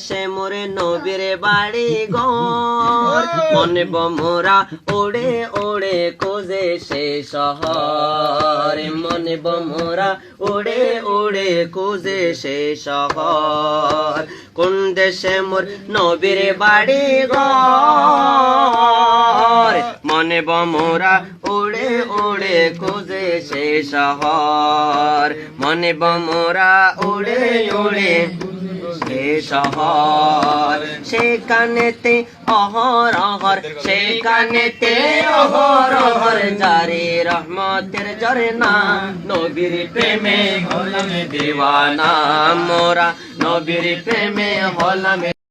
দেশে মোরে নবীর বাড়ি ঘর মনে বমরা ওড়ে ওড়ে কোজে সে শহর। মনে বমরা ওড়ে ওড়ে কোজে সে শহর। কোন দেশে মোর নবীর বাড়ি ঘর মনে বমরা ওড়ে ওড়ে কোজে সে শহর। মনে বমরা ওড়ে ওড়ে সে শহর, সেখানেতে অহর অহর, সেখানেতে অহর অহর। জারি রহমতের ঝরনা নবীর প্রেমে হলাম দিওয়ানা। মোরা নবীর প্রেমে হলাম